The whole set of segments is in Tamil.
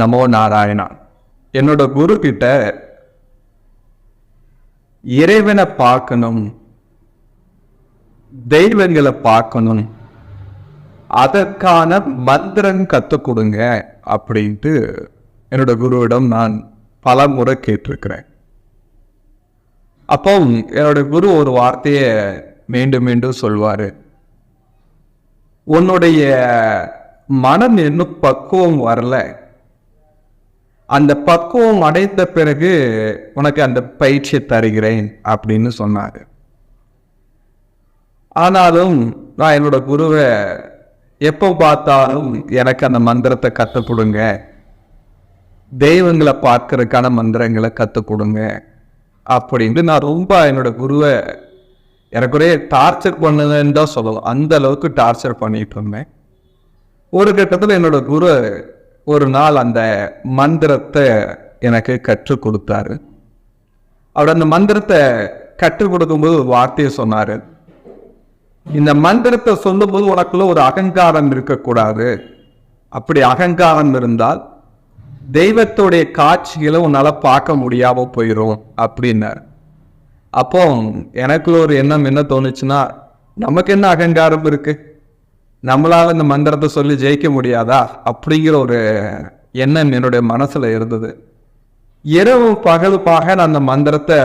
நமோ நாராயணா. என்னோட குரு கிட்ட இறைவனை பார்க்கணும் தெய்வங்களை பார்க்கணும் அதற்கான மந்திரம் கற்றுக் கொடுங்க அப்படின்ட்டு என்னோட குருவிடம் நான் பல முறை கேட்டிருக்கிறேன். அப்போ என்னோட குரு ஒரு வார்த்தையை மீண்டும் மீண்டும் சொல்வார். உன்னுடைய மனம் இன்னும் பக்குவம் வரல. அந்த பக்குவம் அடைந்த பிறகு உனக்கு அந்த பயிற்சி தருகிறேன் அப்படின்னு சொன்னாரு. ஆனாலும் நான் என்னோட குருவை எப்போ பார்த்தாலும் எனக்கு அந்த மந்திரத்தை கற்றுக் கொடுங்க. தெய்வங்களை பார்க்கறதுக்கான மந்திரங்களை கற்றுக் கொடுங்க அப்படின்ட்டு நான் ரொம்ப என்னோட குருவை எனக்குரிய டார்ச்சர் பண்ணுதுன்னு தான் சொல்லலாம். அந்த அளவுக்கு டார்ச்சர் பண்ணிட்டு இருந்தேன். ஒரு கட்டத்தில் என்னோட குரு ஒரு நாள் அந்த மந்திரத்தை எனக்கு கற்றுக் கொடுத்தாரு. அவர் அந்த மந்திரத்தை கற்றுக் கொடுக்கும்போது ஒரு வார்த்தையை சொன்னாரு. இந்த மந்திரத்தை சொல்லும்போது உனக்குள்ள ஒரு அகங்காரம் இருக்கக்கூடாது. அப்படி அகங்காரம் இருந்தால் தெய்வத்துடைய காட்சிகளை உன்னால் பார்க்க முடியாம போயிடும் அப்படின்னார். அப்போ எனக்குள்ள ஒரு எண்ணம் என்ன தோணுச்சுன்னா நமக்கு என்ன அகங்காரம் இருக்குது நம்மளால் இந்த மந்திரத்தை சொல்லி ஜெயிக்க முடியாதா? அப்படிங்கிற ஒரு எண்ணம் என்னுடைய மனசில் இருந்தது. இரவு பகல் பாக நான் அந்த மந்திரத்தை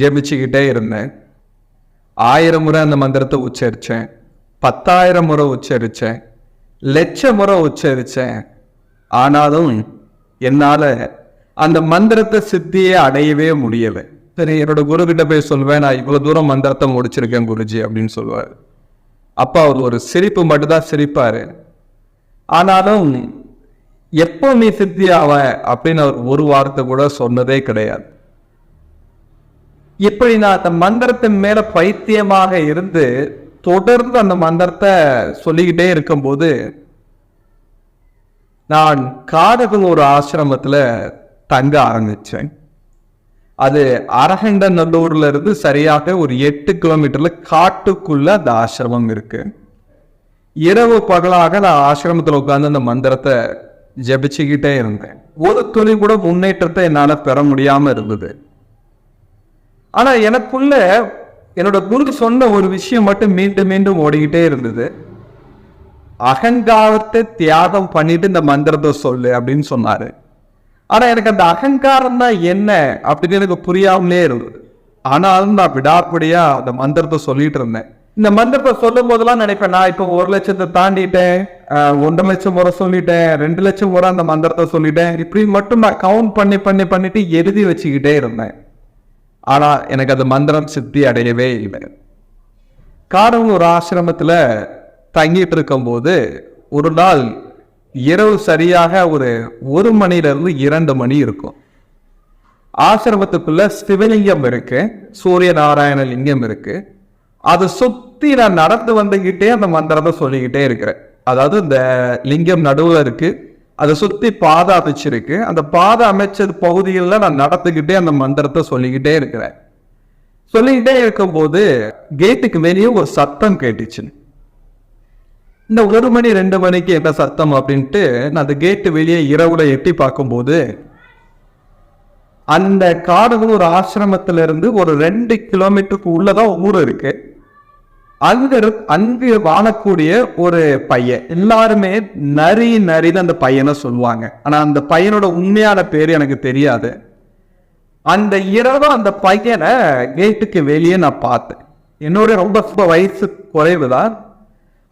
ஜெபிச்சுக்கிட்டே இருந்தேன். ஆயிரம் முறை அந்த மந்திரத்தை உச்சரித்தேன் பத்தாயிரம் முறை உச்சரித்தேன் லட்ச முறை உச்சரித்தேன் ஆனாலும் என்னால் அந்த மந்திரத்தை சித்தியே அடையவே முடியலை. சரி என்னோட குருக்கிட்ட போய் சொல்வேன் நான் இவ்வளோ தூரம் மந்திரத்தை முடிச்சிருக்கேன் குருஜி அப்படின்னு சொல்லுவார் அப்பா அவர் ஒரு சிரிப்பு மட்டும்தான் சிரிப்பார். ஆனாலும் எப்போ நீ சித்தி ஆவ அப்படின்னு அவர் ஒரு வார்த்தை கூட சொன்னதே கிடையாது. இப்படி நான் அந்த மந்திரத்தின் மேல பைத்தியமாக இருந்து தொடர்ந்து அந்த மந்திரத்தை சொல்லிக்கிட்டே இருக்கும்போது நான் காடகன் ஒரு ஆசிரமத்தில் தங்க ஆரம்பித்தேன் அது அரகண்ட நல்லூர்ல இருந்து சரியாக ஒரு எட்டு கிலோமீட்டர்ல காட்டுக்குள்ள அந்த ஆசிரமம் இருக்கு. இரவு பகலாக நான் ஆசிரமத்தில் உட்கார்ந்து அந்த மந்திரத்தை ஜபிச்சுக்கிட்டே இருந்தேன். ஒரு துளி கூட முன்னேற்றத்தை என்னால் பெற முடியாம இருந்தது. ஆனா எனக்குள்ள என்னோட குரு சொன்ன ஒரு விஷயம் மட்டும் மீண்டும் மீண்டும் ஓடிக்கிட்டே இருந்தது. அகங்காரத்தை தியாகம் பண்ணிட்டு இந்த மந்திரத்தை சொல்லு அப்படின்னு சொன்னாரு. ஆனால் எனக்கு அந்த அகங்காரம் தான் என்ன அப்படின்னு எனக்கு புரியாமலே இருந்தது. ஆனாலும் நான் விடாப்படியாக அந்த மந்திரத்தை சொல்லிட்டு இருந்தேன். இந்த மந்திரத்தை சொல்லும் போதெல்லாம் நினைப்பேன் நான் இப்போ ஒரு லட்சத்தை தாண்டிட்டேன் ஒன்றரை லட்சம் முறை சொல்லிட்டேன் ரெண்டு லட்சம் முறை அந்த மந்திரத்தை சொல்லிட்டேன் இப்படி மட்டும் நான் கவுண்ட் பண்ணி பண்ணி பண்ணிட்டு எழுதி வச்சுக்கிட்டே இருந்தேன். ஆனால் எனக்கு அந்த மந்திரம் சித்தி அடையவே இல்லை. காரணம் ஒரு ஆசிரமத்தில் தங்கிட்டு இருக்கும்போது ஒரு நாள் இரவு சரியாக ஒரு ஒரு மணிலிருந்து இரண்டு மணி இருக்கும். ஆசிரமத்துக்குள்ள சிவலிங்கம் இருக்கு சூரிய நாராயண லிங்கம் இருக்கு. அதை சுத்தி நான் நடந்து வந்துகிட்டே அந்த மந்திரத்தை சொல்லிக்கிட்டே இருக்கிறேன். அதாவது இந்த லிங்கம் நடுவில் இருக்கு அதை சுத்தி பாதை அமைச்சிருக்கு. அந்த பாதை அமைச்சது பகுதிகளில் நான் நடந்துக்கிட்டே அந்த மந்திரத்தை சொல்லிக்கிட்டே இருக்கிறேன். சொல்லிக்கிட்டே இருக்கும்போது கேட்டுக்கு வெளியே ஒரு சத்தம் கேட்டுச்சுன்னு. இந்த ஒரு மணி ரெண்டு மணிக்கு என்ன சத்தம் அப்படின்ட்டு நான் அந்த கேட்டு வெளியே இரவுல எட்டி பார்க்கும்போது அந்த காடுகள் ஒரு ஆசிரமத்துல இருந்து ஒரு ரெண்டு கிலோமீட்டருக்கு உள்ளதான் ஊர் இருக்கு. அங்க அங்கு வாழக்கூடிய ஒரு பையன். எல்லாருமே நரி நரின்னு அந்த பையனை சொல்லுவாங்க. ஆனா அந்த பையனோட உண்மையான பேர் எனக்கு தெரியாது. அந்த இரவு அந்த பையனை கேட்டுக்கு வெளியே நான் பார்த்தேன். என்னோட ரொம்ப ரொம்ப வயசு குறைவு தான்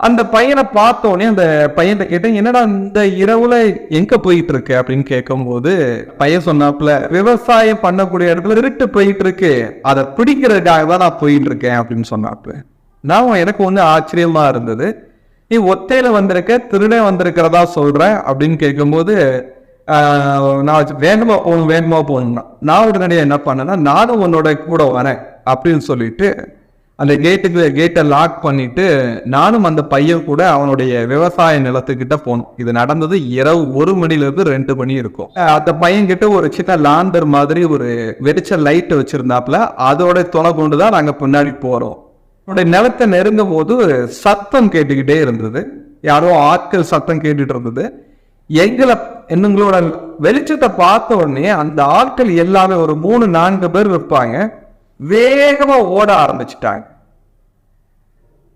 அந்த பையனை பார்த்தோன்னே அந்த பையன்கிட்ட கேட்டேன் என்னடா இந்த இரவுல எங்க போயிட்டு இருக்கு அப்படின்னு கேட்கும்போது பையன் சொன்னாப்புல விவசாயம் பண்ணக்கூடிய இடத்துல இருட்டு போயிட்டு இருக்கு அதை பிடிக்கிறதுக்காக தான் நான் போயிட்டு இருக்கேன் அப்படின்னு சொன்னாப்பு நான் எனக்கு வந்து ஆச்சரியமா இருந்தது. நீ ஒத்தையில வந்திருக்க திருடன் வந்திருக்கிறதா சொல்றேன் அப்படின்னு கேட்கும்போது நான் வேகமா போகணும் வேகமா போகணும்னா நான் உடனடியாக என்ன பண்ணேன்னா நானும் உன்னோட கூட வரேன் அப்படின்னு சொல்லிட்டு அந்த கேட்டுக்கு கேட்டை லாக் பண்ணிட்டு நானும் அந்த பையன் கூட அவனுடைய விவசாய நிலத்துக்கிட்ட போனோம். இது நடந்தது இரவு ஒரு மணிலிருந்து ரெண்டு மணி இருக்கும். அந்த பையன் கிட்ட ஒரு சின்ன லாண்டர் மாதிரி ஒரு வெடிச்ச லைட் வச்சிருந்தாப்புல அதோட துணை கொண்டு தான் நாங்கள் பின்னாடி போறோம். அவனுடைய நிலத்தை நெருங்கும் போது சத்தம் கேட்டுக்கிட்டே இருந்தது. யாரோ ஆட்கள் சத்தம் கேட்டுட்டு இருந்தது. எங்களை என்னங்களோட வெளிச்சத்தை பார்த்த உடனே அந்த ஆட்கள் எல்லாமே ஒரு மூணு நான்கு பேர் இருப்பாங்க வேகமா ஓட ஆரம்பிச்சிட்டாங்க.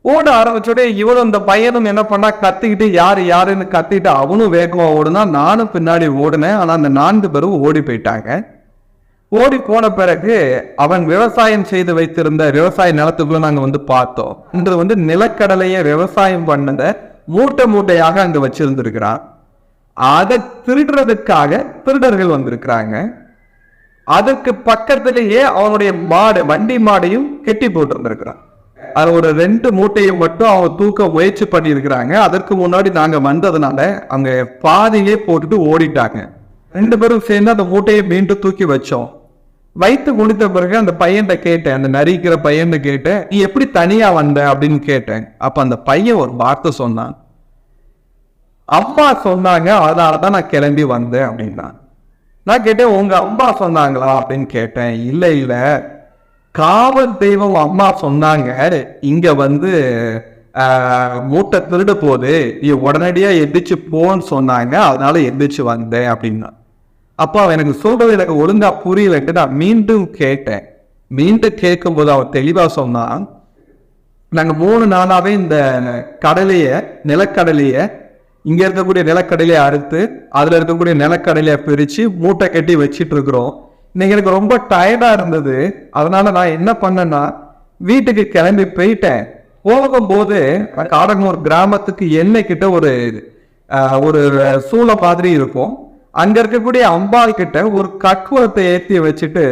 ஓட ஆரம்பிச்சோடே இவனும் இந்த பையனும் என்ன பண்ணா கத்திக்கிட்டு யாரு யாருன்னு கத்திட்டு அவனும் வேகமா ஓடுனா நானும் பின்னாடி ஓடினேன். ஆனா அந்த நான்கு பேரும் ஓடி போயிட்டாங்க. ஓடி போன பிறகு அவன் விவசாயம் செய்து வைத்திருந்த விவசாய நிலத்துக்குள்ள நாங்க வந்து பார்த்தோம். இன்று வந்து நிலக்கடலையை விவசாயம் பண்ணத மூட்டை மூட்டையாக அங்க வச்சிருந்திருக்கிறான். அதை திருடுறதுக்காக திருடர்கள் வந்திருக்கிறாங்க. அதற்கு பக்கத்திலேயே அவனுடைய மாடு வண்டி மாடையும் கெட்டி போட்டிருந்திருக்கிறான். அது ஒரு ரெண்டு மூட்டையை மட்டும் அவங்க தூக்க முயற்சி பண்ணியிருக்கிறாங்க. அதற்கு முன்னாடி நாங்கள் வந்ததுனால அவங்க பாதியே போட்டுட்டு ஓடிட்டாங்க. ரெண்டு பேரும் சேர்ந்து அந்த மூட்டையை மீண்டும் தூக்கி வச்சோம். வைத்து முடித்த பிறகு அந்த பையன்கிட்ட கேட்டேன். அந்த நரிக்கிற பையன்கிட்ட கேட்டேன். நீ எப்படி தனியாக வந்த? அப்படின்னு கேட்டேன். அப்போ அந்த பையன் ஒரு வார்த்தை சொன்னான். அம்மா சொன்னாங்க அதனாலதான் நான் கிளம்பி வந்தேன் அப்படின்னா நான் கேட்டேன் உங்க அம்மா சொன்னாங்களா? அப்படின்னு கேட்டேன். இல்லை இல்லை. காவல் தெய்வம் அம்மா சொன்னாங்க. இங்க வந்து மூட்டை திருட போகுது. நீ உடனடியா எந்திரிச்சு போன்னு சொன்னாங்க. அதனால எந்திரிச்சு வந்தேன் அப்படின்னா. அப்போ அவன் எனக்கு சொல்றது எனக்கு ஒழுங்கா புரியலன்ட்டு நான் மீண்டும் கேட்டேன். மீண்டும் கேட்கும்போது அவன் தெளிவா சொன்னான் நாங்க மூணு நாளாவே இந்த கடலைய நிலக்கடலைய இங்க இருக்கக்கூடிய நிலக்கடலையை அறுத்து அதுல இருக்கக்கூடிய நிலக்கடலையை பிரிச்சு மூட்டை கட்டி வச்சிட்டு இருக்கிறோம் இன்னைக்கு எனக்கு ரொம்ப டயர்டா இருந்தது. அதனால நான் என்ன பண்ணேன்னா வீட்டுக்கு கிளம்பி போயிட்டேன். போகும்போது காடங்கூர் கிராமத்துக்கு எண்ணெய் கிட்ட ஒரு ஒரு சூளை மாதிரி இருக்கும். அங்க இருக்கக்கூடிய அம்பாள் கிட்ட ஒரு கக்குவத்தை ஏற்றி வச்சுட்டு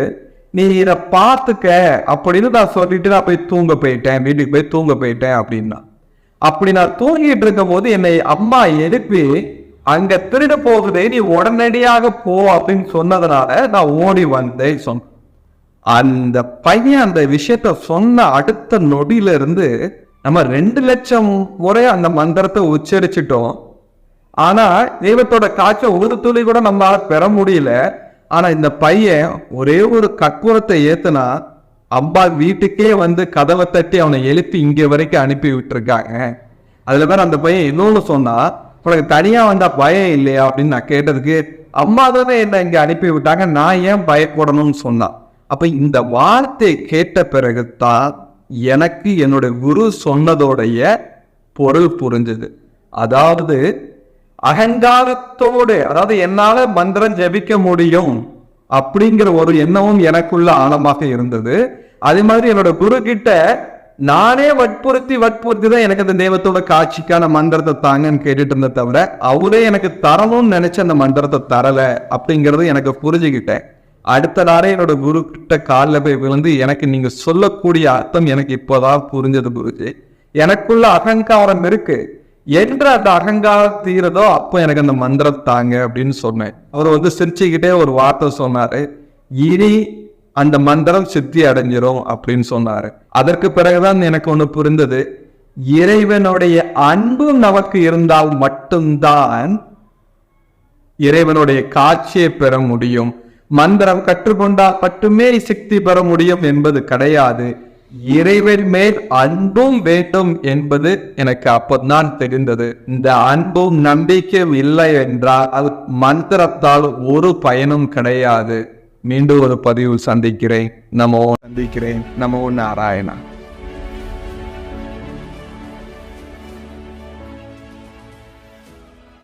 நீ இதை பார்த்துக்க அப்படின்னு நான் சொல்லிட்டு நான் போய் தூங்க போயிட்டேன். வீட்டுக்கு போய் தூங்க போயிட்டேன் அப்படின்னா. அப்படி நான் தூங்கிட்டு இருக்கும் போது என்னை அம்மா எழுப்பி அங்க திருட போகுதே நீ உடனடியாக போ அப்படின்னு சொன்னதுனால நான் ஓடி வந்தேன் சொன்ன அந்த பையன் அந்த விஷயத்த சொன்ன அடுத்த நொடியில இருந்து நம்ம ரெண்டு லட்சம் முறை அந்த மந்திரத்தை உச்சரிச்சிட்டோம். ஆனா தெய்வத்தோட காய்ச்சல் ஒரு துளி கூட நம்மளால பெற முடியல. ஆனா இந்த பையன் ஒரே ஒரு கற்பூரத்தை ஏத்துனா அம்பா வீட்டுக்கே வந்து கதவை தட்டி அவனை எழுப்பி இங்கே வரைக்கும் அனுப்பி விட்டுருக்காங்க. அதில் பேர் அந்த பையன் இன்னொன்று சொன்னால் உனக்கு தனியாக வந்தால் பயம் இல்லையா? அப்படின்னு நான் கேட்டதுக்கு அம்மா தானே என்ன இங்கே அனுப்பி விட்டாங்க நான் ஏன் பயப்படணும்னு சொன்னான் அப்போ இந்த வார்த்தை கேட்ட பிறகுதான் எனக்கு என்னோட குரு சொன்னதோடைய பொருள் புரிஞ்சது. அதாவது அகங்காரத்தோடு அதாவது என்னால் மந்திரம் ஜெபிக்க முடியும் அப்படிங்கிற ஒரு எண்ணமும் எனக்குள்ள ஆழமாக இருந்தது. அதே மாதிரி என்னோட குரு கிட்ட நானே வற்புறுத்தி வற்புறுத்தி தான் எனக்கு அந்த தெய்வத்தோட காட்சிக்கான மந்திரத்தை தாங்கன்னு கேட்டுட்டு இருந்த தவிர அவரே எனக்கு தரணும்னு நினைச்ச அந்த மந்திரத்தை தரல அப்படிங்கறது எனக்கு புரிஞ்சுக்கிட்டேன் அடுத்த நாளே என்னோட குரு கிட்ட காலில் போய் விழுந்து எனக்கு நீங்க சொல்லக்கூடிய அர்த்தம் எனக்கு இப்போதான் புரிஞ்சது குருஜி. எனக்குள்ள அகங்காரம் இருக்கு. என்ற அந்த அகங்காரம் தீரதோ அப்போ எனக்கு அந்த மந்திரம் தாங்க அப்படின்னு சொன்னேன். அவர் வந்து சிரிச்சுக்கிட்டே ஒரு வார்த்தை சொன்னாரு. இனி அந்த மந்திரம் சித்தி அடைஞ்சிரும் அப்படின்னு சொன்னாரு. அதற்கு பிறகுதான் எனக்கு ஒண்ணு புரிந்தது. இறைவனுடைய அன்பு நமக்கு இருந்தால் மட்டும்தான் இறைவனுடைய காட்சியை பெற முடியும். மந்திரம் கற்றுக்கொண்டால் மட்டுமே சக்தி பெற முடியும் என்பது கிடையாது. இறைவன் மேல் அன்பும் வேண்டும் என்பது எனக்கு அப்பதான் தெரிந்தது. இந்த அன்பும் நம்பிக்கையும் இல்லை என்றால் அது மந்திரத்தால் ஒரு பயனும் கிடையாது. மீண்டும் ஒரு பதிவில் சந்திக்கிறேன். நமோ சந்திக்கிறேன். நமோ நாராயணா.